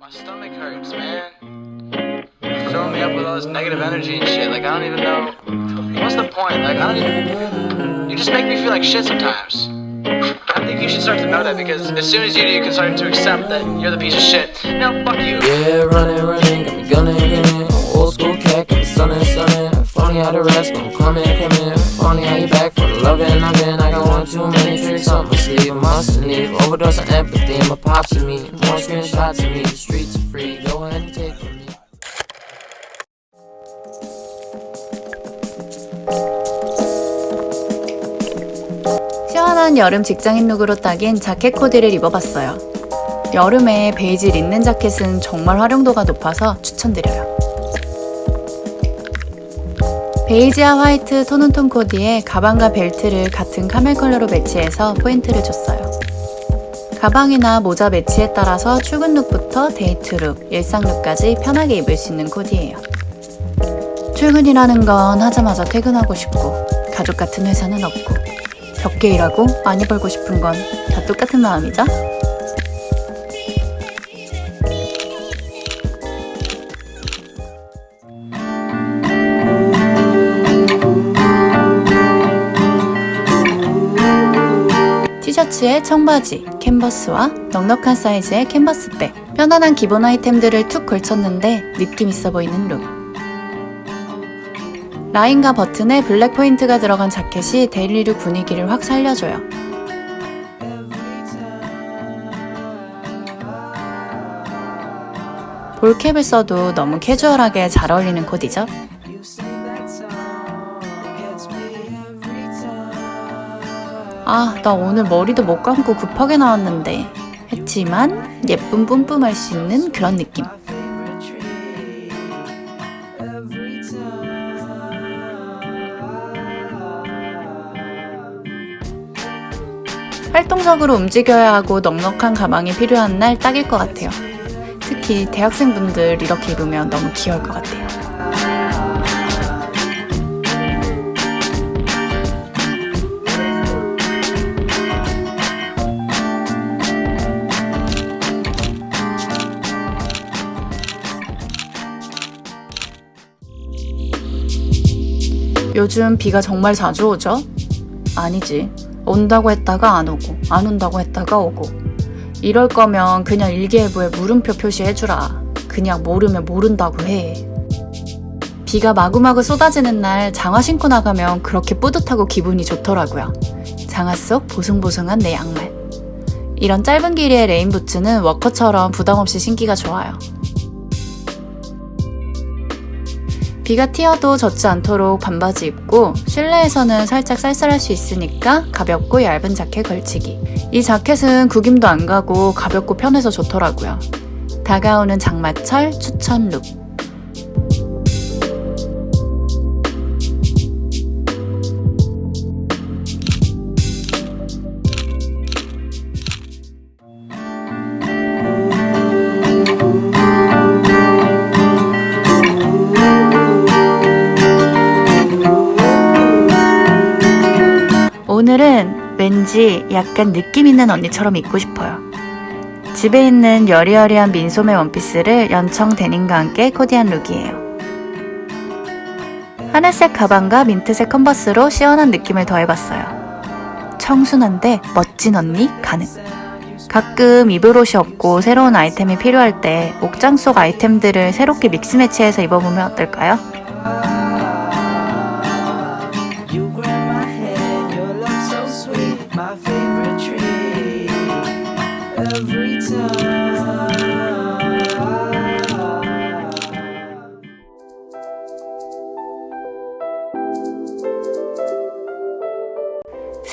My stomach hurts, man. Filling me up with all this negative energy and shit. Like, I don't even know. What's the point? Like, I don't even. You just make me feel like shit sometimes. I think you should start to know that because as soon as you do, you can start to accept that you're the piece of shit. Now, fuck you. Yeah, running, running, got me gunning, gunning. Old school cat, got me stunning, stunning. Funny how the rest gon' come in, come in. Funny how you back for the loving, loving. I got one too many tricks up my sleeve. I mustn't leave. Overdose on empathy, my pops and me. More screenshots of me. The streets are free. Go ahead and take from me. 시원한 여름 직장인 룩으로 딱인 자켓 코디를 입어봤어요. 여름에 베이지 린넨 자켓은 정말 활용도가 높아서 추천드려요. 베이지와 화이트 톤온톤 코디에 가방과 벨트를 같은 카멜 컬러로 매치해서 포인트를 줬어요. 가방이나 모자 매치에 따라서 출근 룩부터 데이트 룩, 일상 룩까지 편하게 입을 수 있는 코디예요. 출근이라는 건 하자마자 퇴근하고 싶고 가족 같은 회사는 없고 적게 일하고 많이 벌고 싶은 건 다 똑같은 마음이죠? 티셔츠에 청바지, 캔버스와 넉넉한 사이즈의 캔버스백, 편안한 기본 아이템들을 툭 걸쳤는데 느낌 있어 보이는 룩. 라인과 버튼에 블랙 포인트가 들어간 자켓이 데일리룩 분위기를 확 살려줘요. 볼캡을 써도 너무 캐주얼하게 잘 어울리는 코디죠. 아, 나 오늘 머리도 못 감고 급하게 나왔는데. 했지만 예쁜 뿜뿜할 수 있는 그런 느낌. 활동적으로 움직여야 하고 넉넉한 가방이 필요한 날 딱일 것 같아요. 특히 대학생분들 이렇게 입으면 너무 귀여울 것 같아요. 요즘 비가 정말 자주 오죠? 아니지. 온다고 했다가 안 오고, 안 온다고 했다가 오고. 이럴 거면 그냥 일기예보에 물음표 표시해주라. 그냥 모르면 모른다고 해. 비가 마구마구 쏟아지는 날 장화 신고 나가면 그렇게 뿌듯하고 기분이 좋더라고요. 장화 속 보송보송한 내 양말. 이런 짧은 길이의 레인부츠는 워커처럼 부담 없이 신기가 좋아요. 비가 튀어도 젖지 않도록 반바지 입고 실내에서는 살짝 쌀쌀할 수 있으니까 가볍고 얇은 자켓 걸치기. 이 자켓은 구김도 안 가고 가볍고 편해서 좋더라고요. 다가오는 장마철 추천 룩. 오늘은 왠지 약간 느낌 있는 언니처럼 입고 싶어요. 집에 있는 여리여리한 민소매 원피스를 연청 데님과 함께 코디한 룩이에요. 하늘색 가방과 민트색 컨버스로 시원한 느낌을 더해봤어요. 청순한데 멋진 언니 가능. 가끔 입을 옷이 없고 새로운 아이템이 필요할 때 옥장 속 아이템들을 새롭게 믹스 매치해서 입어보면 어떨까요?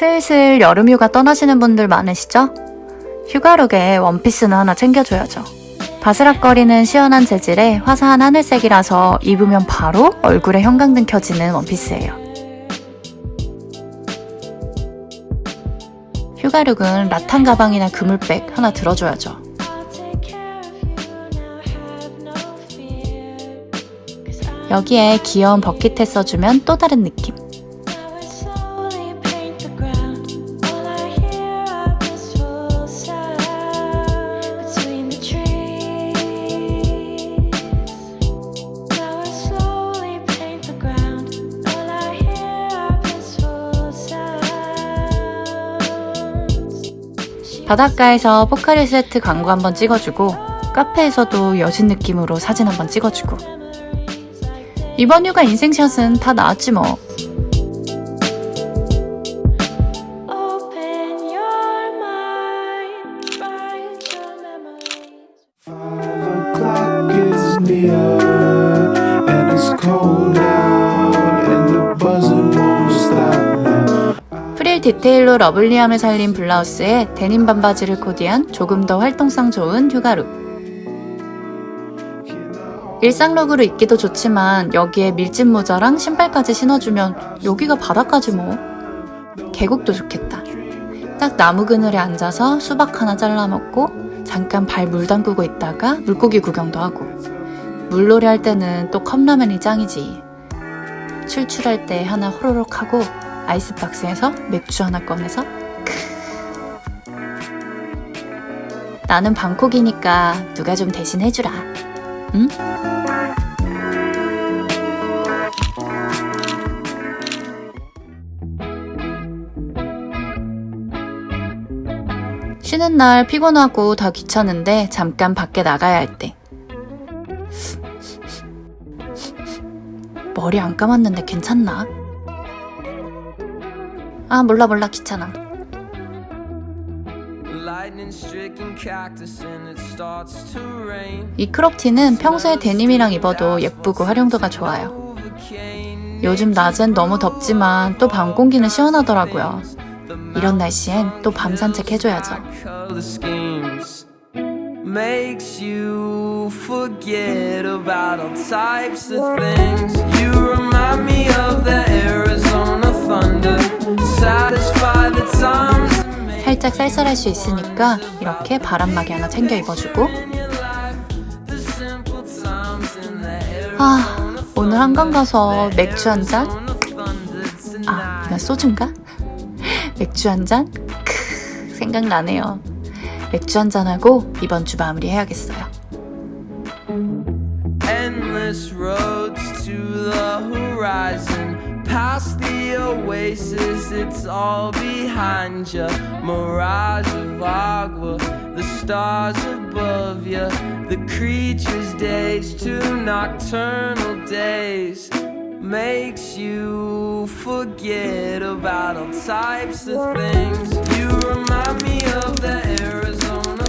슬슬 여름 휴가 떠나시는 분들 많으시죠? 휴가룩에 원피스는 하나 챙겨줘야죠. 바스락거리는 시원한 재질의 화사한 하늘색이라서 입으면 바로 얼굴에 형광등 켜지는 원피스예요. 휴가룩은 라탄 가방이나 그물백 하나 들어줘야죠. 여기에 귀여운 버킷에 써주면 또 다른 느낌. 바닷가에서 포카리 세트 광고 한번 찍어주고 카페에서도 여신 느낌으로 사진 한번 찍어주고. 이번 휴가 인생샷은 다 나왔지 뭐. Five o'clock is near, 디테일로 러블리함을 살린 블라우스에 데님 반바지를 코디한 조금 더 활동성 좋은 휴가룩. 일상룩으로 입기도 좋지만 여기에 밀짚 모자랑 신발까지 신어주면 여기가 바다까지 뭐. 계곡도 좋겠다. 딱 나무 그늘에 앉아서 수박 하나 잘라 먹고 잠깐 발 물 담그고 있다가 물고기 구경도 하고. 물놀이 할 때는 또 컵라면이 짱이지. 출출할 때 하나 호로록 하고 아이스박스에서 맥주 하나 꺼내서 크. 나는 방콕이니까 누가 좀 대신 해주라 응? 쉬는 날 피곤하고 다 귀찮은데 잠깐 밖에 나가야 할 때. 머리 안 감았는데 괜찮나? 아, 몰라, 몰라, 귀찮아. 이 크롭티는 평소에 데님이랑 입어도 예쁘고 활용도가 좋아요. 요즘 낮엔 너무 덥지만 또 밤 공기는 시원하더라고요. 이런 날씨엔 또 밤 산책 해줘야죠. Color schemes makes you forget about all types of things. You remind me of the Arizona thunder. 살짝 쌀쌀할 수 있으니까 이렇게 바람막이 하나 챙겨 입어주고 아 오늘 한강 가서 맥주 한 잔? 아 이건 소주인가? 맥주 한 잔? 크 생각나네요. 맥주 한 잔하고 이번 주 마무리 해야겠어요. Endless roads to the horizon. Past the oasis, it's all behind you. Mirage of agua, the stars above you. The creatures' days to nocturnal days. Makes you forget about all types of things. You remind me of the Arizona